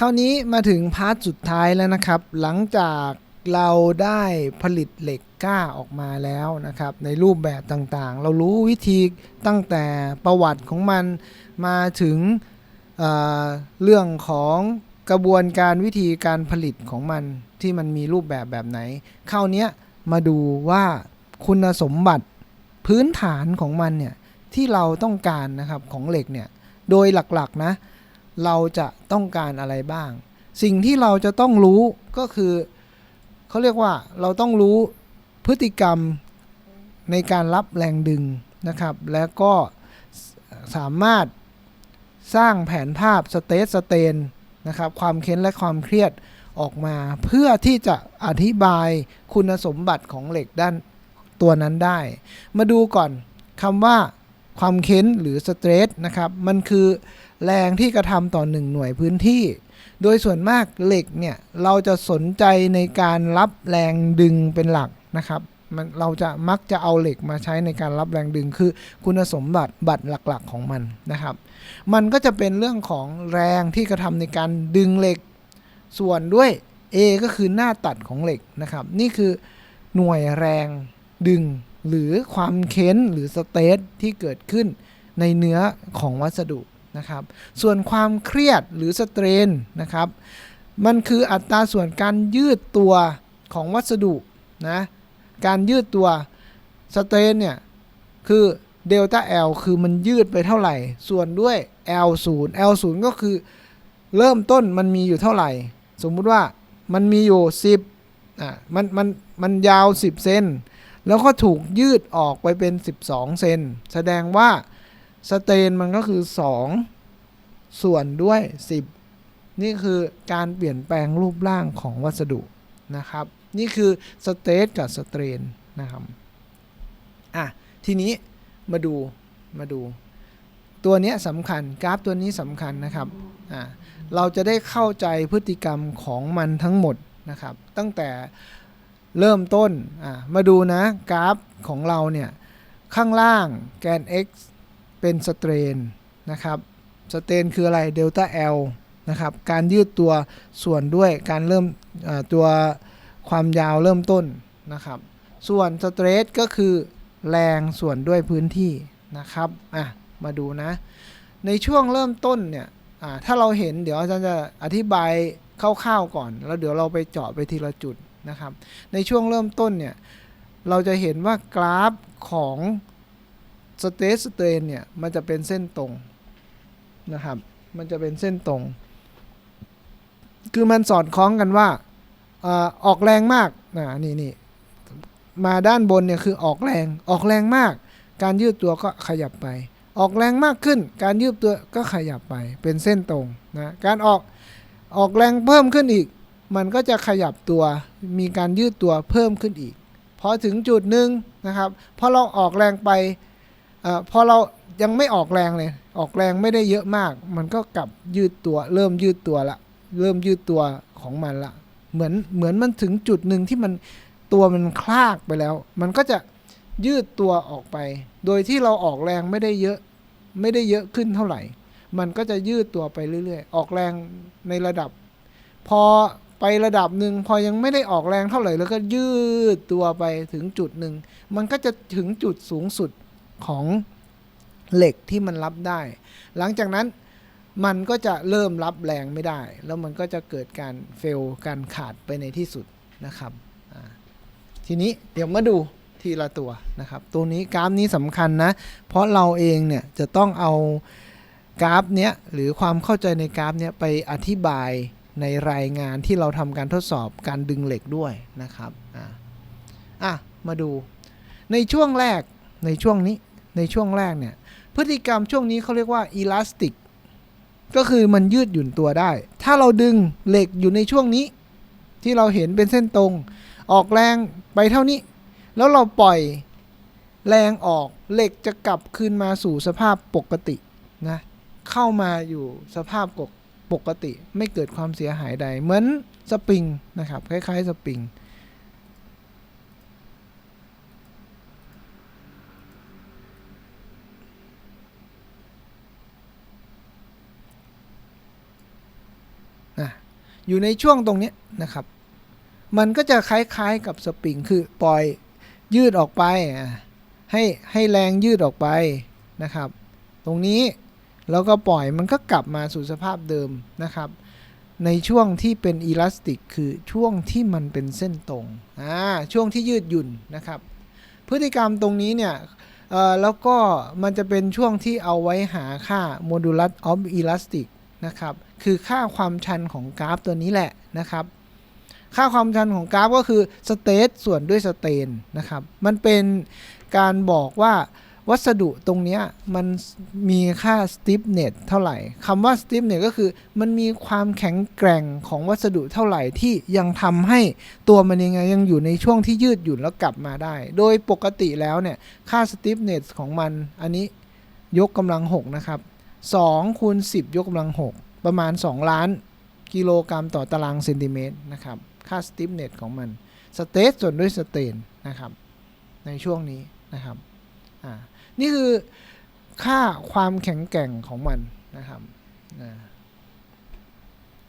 คราวนี้มาถึงพาร์ทสุดท้ายแล้วนะครับ หลังจากเราได้ผลิตเหล็กกล้าออกมาแล้วนะครับ ในรูปแบบต่างๆ เรารู้วิธีตั้งแต่ประวัติของมันมาถึงเเรื่องของกระบวนการวิธีการผลิตของมันที่มันมีรูปแบบแบบไหนคราวนี้มาดูว่าคุณสมบัติพื้นฐานของมันเนี่ยที่เราต้องการนะครับของเหล็กเนี่ยโดยหลักๆนะ เราจะต้องการอะไรบ้าง สิ่งที่เราจะต้องรู้ก็คือเขาเรียกว่าเราต้องรู้พฤติกรรมในการรับแรงดึงนะครับ แล้วก็สามารถสร้างแผนภาพสเตทสเตนนะครับ ความเค้นและความเครียดออกมา เพื่อที่จะอธิบายคุณสมบัติของเหล็กด้านตัวนั้นได้ มาดูก่อนคำว่าความเค้นหรือสเตรสนะครับ มันคือ แรงที่กระทำต่อ 1 หน่วยพื้นที่ โดยส่วนมากเหล็กเนี่ยเราจะสนใจในการรับแรงดึงเป็นหลักนะครับมันเราจะมักจะเอาเหล็กมาใช้ในการรับแรงดึงคือคุณสมบัติบัตรหลักๆของมันนะครับ มันก็จะเป็นเรื่องของแรงที่กระทำในการดึงเหล็ก ส่วนด้วย A ก็คือหน้าตัดของเหล็กนะครับ นี่คือหน่วยแรงดึงหรือความเค้นหรือสเตทที่เกิดขึ้นในเนื้อของวัสดุ นะครับ ส่วนความเครียดหรือสเตรนนะครับ มันคืออัตราส่วนการยืดตัวของวัสดุนะ การยืดตัวสเตรนเนี่ยคือเดลต้า L คือมันยืดไปเท่าไหร่ ส่วนด้วย L 0 L 0 ก็คือเริ่มต้นมันมีอยู่เท่าไหร่ สมมุติว่ามันมีอยู่ 10อะมันมันมันยาว 10 เซนแล้วก็ถูกยืดออกไปเป็น 12 เซนแสดงว่า สเตนมันก็คือ 2 ส่วนด้วย 10 นี่คือการเปลี่ยนแปลงรูปร่างของวัสดุนะครับ นี่คือสเตทกับสเตรนนะครับอะทีนี้มาดูมาดู ตัวนี้สำคัญกราฟตัวนี้สำคัญนะครับอะเราจะได้เข้าใจพฤติกรรมของมันทั้งหมดนะครับ ตั้งแต่เริ่มต้นอะมาดูนะกราฟของเราเนี่ย ข้างล่างแกน x เป็นสเตรนนะครับสเตรนคืออะไรเดลต้า L นะครับ การยืดตัวส่วนด้วยการเริ่มตัวความยาวเริ่มต้นนะครับ ส่วนสเตรสก็คือแรงส่วนด้วยพื้นที่นะครับอะมาดูนะ ในช่วงเริ่มต้นเนี่ยอ่าถ้าเราเห็นเดี๋ยวอาจารย์จะอธิบายคร่าวๆก่อน แล้วเดี๋ยวเราไปเจาะไปทีละจุดนะครับ ในช่วงเริ่มต้นเนี่ยเราจะเห็นว่ากราฟของ สเตสเตรนเนี่ย มันจะเป็นเส้นตรงนะครับ มันจะเป็นเส้นตรง คือมันสอดคล้องกันว่าออกแรงมากนะนี่นี่มาด้านบนเนี่ยคือออกแรง ออกแรงมาก การยืดตัวก็ขยับไป ออกแรงมากขึ้น การยืดตัวก็ขยับไป เป็นเส้นตรงนะ การออกออกแรงเพิ่มขึ้นอีก มันก็จะขยับตัว มีการยืดตัวเพิ่มขึ้นอีก พอถึงจุดหนึ่งนะครับ พอเราออกแรงไป อพอเรายังไม่ออกแรงเลย ออกแรงไม่ได้เยอะมาก มันก็กลับยืดตัว เริ่มยืดตัวละ เริ่มยืดตัวของมันละ เหมือนเหมือนมันถึงจุดหนึ่งที่มันตัวมันคลากไปแล้ว มันก็จะยืดตัวออกไป โดยที่เราออกแรงไม่ได้เยอะไม่ได้เยอะขึ้นเท่าไหร่ มันก็จะยืดตัวไปเรื่อย ๆ ออกแรงในระดับ พอไประดับหนึ่งพอยังไม่ได้ออกแรงเท่าไหร่แล้วก็ยืดตัวไปถึงจุดหนึ่ง มันก็จะถึงจุดสูงสุด ของเหล็กที่มันรับได้ หลังจากนั้นมันก็จะเริ่มรับแรงไม่ได้ แล้วมันก็จะเกิดการเฟลการขาดไปในที่สุดนะครับ ทีนี้เดี๋ยวมาดูทีละตัวนะครับ ตัวนี้กราฟนี้สำคัญนะ เพราะเราเองเนี่ยจะต้องเอากราฟเนี้ยหรือความเข้าใจในกราฟเนี้ยไปอธิบายในรายงานที่เราทำการทดสอบการดึงเหล็กด้วยนะครับ อ่าอะมาดูในช่วงแรกในช่วงนี้ ในช่วงแรกเนี่ย พฤติกรรมช่วงนี้เขาเรียกว่าอีลาสติก ก็คือมันยืดหยุ่นตัวได้ ถ้าเราดึงเหล็กอยู่ในช่วงนี้ ที่เราเห็นเป็นเส้นตรง ออกแรงไปเท่านี้ แล้วเราปล่อยแรงออกเหล็กจะกลับคืนมาสู่สภาพปกตินะเข้ามาอยู่สภาพปกปกติไม่เกิดความเสียหายใด เหมือนสปริงนะครับ คล้ายๆสปริง อะ อยู่ในช่วงตรงนี้นะครับ มันก็จะคล้ายๆกับสปริงคือปล่อยยืดออกไป ให้ให้แรงยืดออกไปนะครับ ตรงนี้แล้วก็ปล่อยมันก็กลับมาสู่สภาพเดิมนะครับ ในช่วงที่เป็นอีลาสติกคือช่วงที่มันเป็นเส้นตรงอ่าช่วงที่ยืดหยุ่นนะครับ พฤติกรรมตรงนี้เนี่ยเอ่อแล้วก็มันจะเป็นช่วงที่เอาไว้หาค่า modulus of elastic นะครับ คือค่าความชันของกราฟตัวนี้แหละนะครับ ค่าความชันของกราฟก็คือสเตทส่วนด้วยสเตนนะครับ มันเป็นการบอกว่าวัสดุตรงเนี้ยมันมีค่า stiffness เท่าไหร่ คำว่า stiffness ก็คือมันมีความแข็งแกร่งของวัสดุเท่าไหร่ที่ยังทำให้ตัวมันยังไงยังอยู่ในช่วงที่ยืดหยุ่นแล้วกลับมาได้ โดยปกติแล้วเนี่ย ค่า stiffness ของมันอันนี้ยกกำลัง 6 นะครับ 2คูณ10 ยกกำลัง 6 ประมาณ 2 ล้านกิโลกรัมต่อตารางเซนติเมตรนะครับ ค่า stiffness ของมัน สเตทส่วนด้วยสเตนนะครับ ในช่วงนี้นะครับนี่คือค่าความแข็งแกร่งของมันนะครับ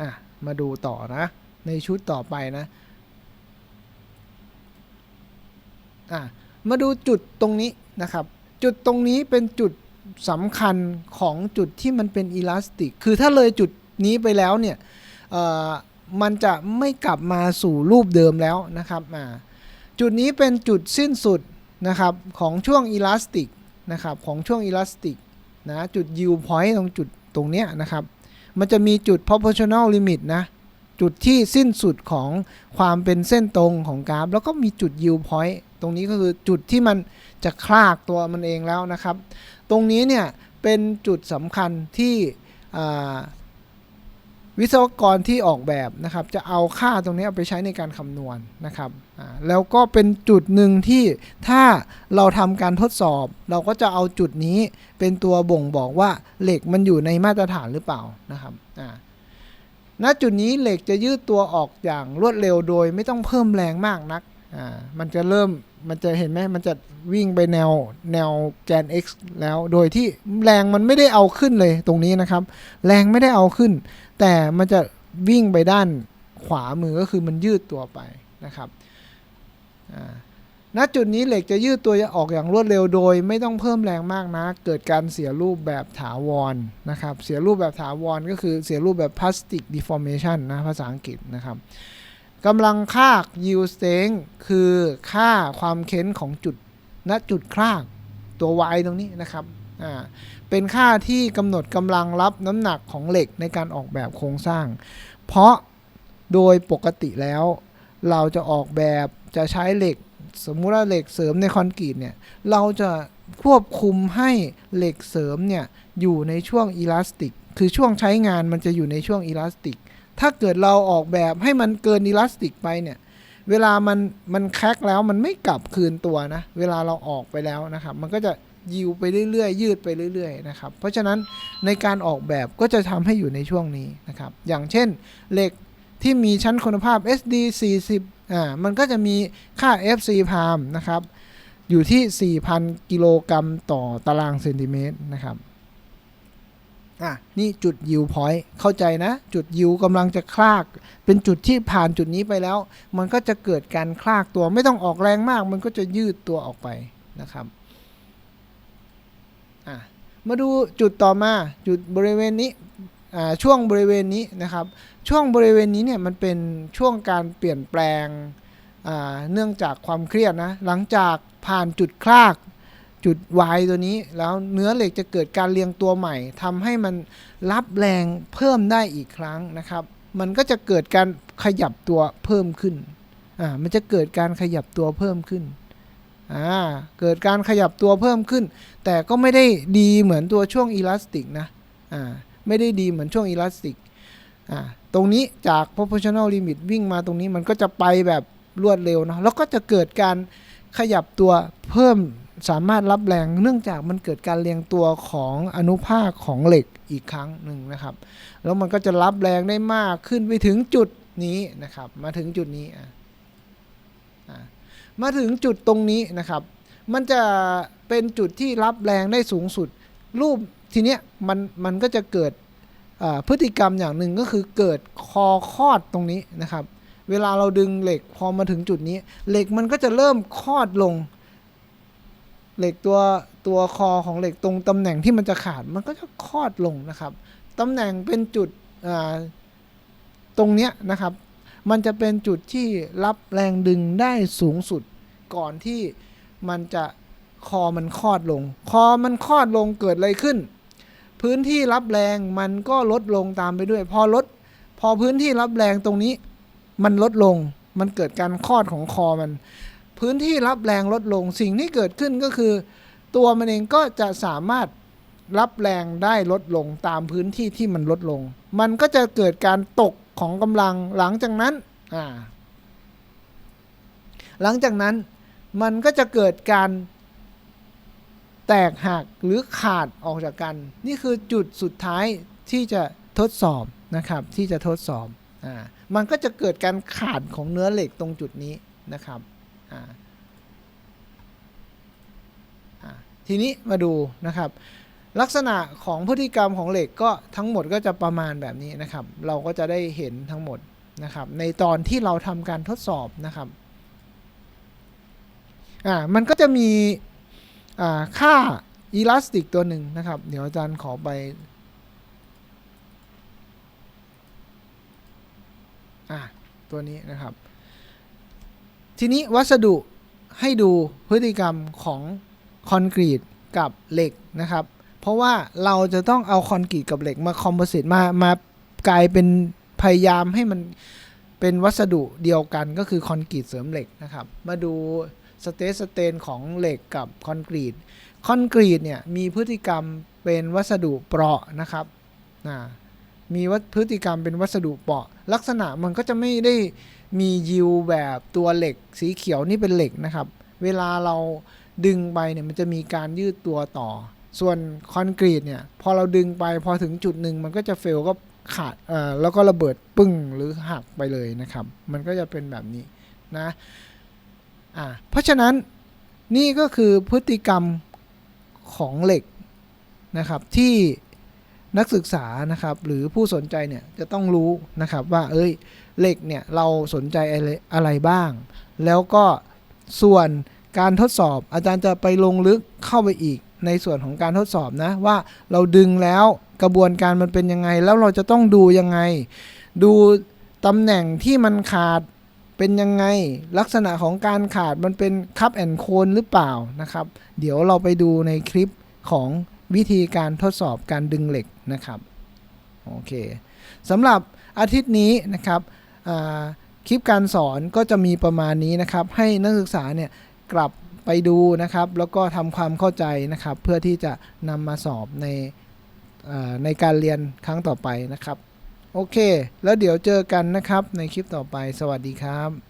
อะมาดูต่อนะ ในชุดต่อไปนะอะมาดูจุดตรงนี้นะครับ จุดตรงนี้เป็นจุด สำคัญของจุดที่มันเป็นอีลาสติก คือถ้าเลยจุดนี้ไปแล้วเนี่ยมันจะไม่กลับมาสู่รูปเดิมแล้วนะครับจุดนี้เป็นจุดสิ้นสุดนะครับของช่วงอีลาสติกนะครับของช่วงอีลาสติกนะจุด yield point ตรงจุดตรงเนี้ยนะครับ มันจะมีจุด proportional limit นะจุดที่สิ้นสุดของความเป็นเส้นตรงของกราฟ แล้วก็มีจุด yield point ตรงนี้ก็คือจุดที่มันจะคลากตัวมันเองแล้วนะครับ ตรงนี้เนี่ยเป็นจุดสำคัญที่วิศวกรที่ออกแบบนะครับ จะเอาค่าตรงนี้เอาไปใช้ในการคำนวณนะครับแล้วก็เป็นจุดหนึ่งที่ถ้าเราทำการทดสอบ เราก็จะเอาจุดนี้เป็นตัวบ่งบอกว่าเหล็กมันอยู่ในมาตรฐานหรือเปล่านะครับณจุดนี้เหล็กจะยืดตัวออกอย่างรวดเร็วโดยไม่ต้องเพิ่มแรงมากนัก อ่ามันจะเริ่มมันจะเห็นไหมมันจะวิ่งไปแนวแนวแกน x แล้วโดยที่แรงมันไม่ได้เอาขึ้นเลยตรงนี้นะครับ แรงไม่ได้เอาขึ้น แต่มันจะวิ่งไปด้านขวามือก็คือมันยืดตัวไปนะครับอ่าณจุดนี้เหล็กจะยืดตัวจะออกอย่างรวดเร็วโดย ไม่ต้องเพิ่มแรงมากนะ เกิดการเสียรูปแบบถาวรนะครับ เสียรูปแบบถาวรก็คือเสียรูปแบบ plastic deformation นะภาษาอังกฤษนะครับ กำลังคาก yield strength คือค่าความเค้นของจุดณจุดคลากตัว y ตรงนี้นะครับอ่าเป็นค่าที่กำหนดกำลังรับน้ำหนักของเหล็กในการออกแบบโครงสร้าง เพราะโดยปกติแล้ว เราจะออกแบบจะใช้เหล็ก สมมุติว่าเหล็กเสริมในคอนกรีตเนี่ยเราจะควบคุมให้เหล็กเสริมเนี่ยอยู่ในช่วงอีลาสติก คือช่วงใช้งานมันจะอยู่ในช่วงอีลาสติก ถ้าเกิดเราออกแบบให้มันเกินอีลาสติกไปเนี่ย เวลามันมันแคกแล้วมันไม่กลับคืนตัวนะ เวลาเราออกไปแล้วนะครับ มันก็จะยิวไปเรื่อยๆ ยืดไปเรื่อยๆนะครับ เพราะฉะนั้นในการออกแบบก็จะทำให้อยู่ในช่วงนี้นะครับ อย่างเช่นเหล็กที่มีชั้นคุณภาพ SD 40อ่า มันก็จะมีค่า FC พามนะครับ อยู่ที่ 4,000 กิโลกรัมต่อตารางเซนติเมตรนะครับ อะนี่จุดยิวพอยต์เข้าใจนะ จุดยิวกำลังจะคลาก เป็นจุดที่ผ่านจุดนี้ไปแล้ว มันก็จะเกิดการคลากตัวไม่ต้องออกแรงมาก มันก็จะยืดตัวออกไปนะครับอะมาดูจุดต่อมาจุดบริเวณนี้อ่าช่วงบริเวณนี้นะครับ ช่วงบริเวณนี้เนี่ยมันเป็นช่วงการเปลี่ยนแปลงอ่าเนื่องจากความเครียดนะหลังจากผ่านจุดคลาก จุด Y ตัวนี้ แล้วเนื้อเหล็กจะเกิดการเรียงตัวใหม่ทำให้มันรับแรงเพิ่มได้อีกครั้งนะครับ มันก็จะเกิดการขยับตัวเพิ่มขึ้นอ่ามันจะเกิดการขยับตัวเพิ่มขึ้นอ่าเกิดการขยับตัวเพิ่มขึ้น แต่ก็ไม่ได้ดีเหมือนตัวช่วงอีลาสติกนะอ่าไม่ได้ดีเหมือนช่วงอีลาสติกอ่าตรงนี้จาก proportional limit วิ่งมาตรงนี้มันก็จะไปแบบรวดเร็วเนาะแล้วก็จะเกิดการขยับตัวเพิ่ม สามารถรับแรงเนื่องจากมันเกิดการเรียงตัวของอนุภาคของเหล็กอีกครั้งหนึ่งนะครับ แล้วมันก็จะรับแรงได้มากขึ้นไปถึงจุดนี้นะครับ มาถึงจุดนี้อะมาถึงจุดตรงนี้นะครับ มันจะเป็นจุดที่รับแรงได้สูงสุด รูปทีเนี้ยมันมันก็จะเกิดพฤติกรรมอย่างหนึ่งก็คือเกิดคอคอดตรงนี้นะครับ เวลาเราดึงเหล็กพอมาถึงจุดนี้ เหล็กมันก็จะเริ่มคอดลง เหล็กตัวตัวคอของเหล็กตรงตำแหน่งที่มันจะขาดมันก็จะคลอดลงนะครับตำแหน่งเป็นจุดตรงเนี้ยนะครับ มันจะเป็นจุดที่รับแรงดึงได้สูงสุดก่อนที่มันจะคอมันคลอดลง คอมันคลอดลงเกิดอะไรขึ้น พื้นที่รับแรงมันก็ลดลงตามไปด้วย พอลด พอพื้นที่รับแรงตรงนี้ มันลดลง มันเกิดการคลอดของคอมัน พื้นที่รับแรงลดลง สิ่งที่เกิดขึ้นก็คือ ตัวมันเองก็จะสามารถรับแรงได้ลดลงตามพื้นที่ที่มันลดลง มันก็จะเกิดการตกของกำลังหลังจากนั้นอ่าหลังจากนั้นมันก็จะเกิดการแตกหักหรือขาดออกจากกัน นี่คือจุดสุดท้ายที่จะทดสอบนะครับที่จะทดสอบอ่ามันก็จะเกิดการขาดของเนื้อเหล็กตรงจุดนี้นะครับ อ่าทีนี้มาดูนะครับ ลักษณะของพฤติกรรมของเหล็กก็ทั้งหมดก็จะประมาณแบบนี้นะครับ เราก็จะได้เห็นทั้งหมดนะครับ ในตอนที่เราทำการทดสอบนะครับอ่ามันก็จะมีอ่าค่าอีลาสติกตัวหนึ่งนะครับ เดี๋ยวอาจารย์ขอไปอ่าตัวนี้นะครับ ทีนี้วัสดุให้ดูพฤติกรรมของคอนกรีตกับเหล็กนะครับ เพราะว่าเราจะต้องเอาคอนกรีตกับเหล็กมาคอมโพสิตมามากลายเป็นพยายามให้มันเป็นวัสดุเดียวกันก็คือคอนกรีตเสริมเหล็กนะครับ มาดูสเตทสเตนของเหล็กกับคอนกรีต คอนกรีตเนี่ยมีพฤติกรรมเป็นวัสดุเปราะนะครับมีวัตพฤติกรรมเป็นวัสดุเปราะ ลักษณะมันก็จะไม่ได้ มียิวแบบตัวเหล็ก สีเขียวนี่เป็นเหล็กนะครับ เวลาเราดึงไปเนี่ยมันจะมีการยืดตัวต่อ ส่วนคอนกรีตเนี่ยพอเราดึงไปพอถึงจุดหนึ่งมันก็จะเฟลก็ขาดเอ่อแล้วก็ระเบิดปึ้งหรือหักไปเลยนะครับ มันก็จะเป็นแบบนี้นะอ่าเพราะฉะนั้นนี่ก็คือพฤติกรรมของเหล็กนะครับที่ นักศึกษานะครับหรือผู้สนใจเนี่ยจะต้องรู้นะครับว่าเอ้ยเหล็กเนี่ยเราสนใจอะไรอะไรบ้าง แล้วก็ส่วนการทดสอบอาจารย์จะไปลงลึกเข้าไปอีกในส่วนของการทดสอบนะว่าเราดึงแล้วกระบวนการมันเป็นยังไง แล้วเราจะต้องดูยังไง ดูตำแหน่งที่มันขาดเป็นยังไงลักษณะของการขาดมันเป็นคัพแอนโคนหรือเปล่านะครับ เดี๋ยวเราไปดูในคลิปของ วิธีการทดสอบการดึงเหล็กนะครับโอเคสำหรับอาทิตย์นี้นะครับคลิปการสอนก็จะมีประมาณนี้นะครับ ให้นักศึกษาเนี่ยกลับไปดูนะครับ แล้วก็ทำความเข้าใจนะครับ เพื่อที่จะนำมาสอบในในการเรียนครั้งต่อไปนะครับ โอเค แล้วเดี๋ยวเจอกันนะครับในคลิปต่อไป สวัสดีครับ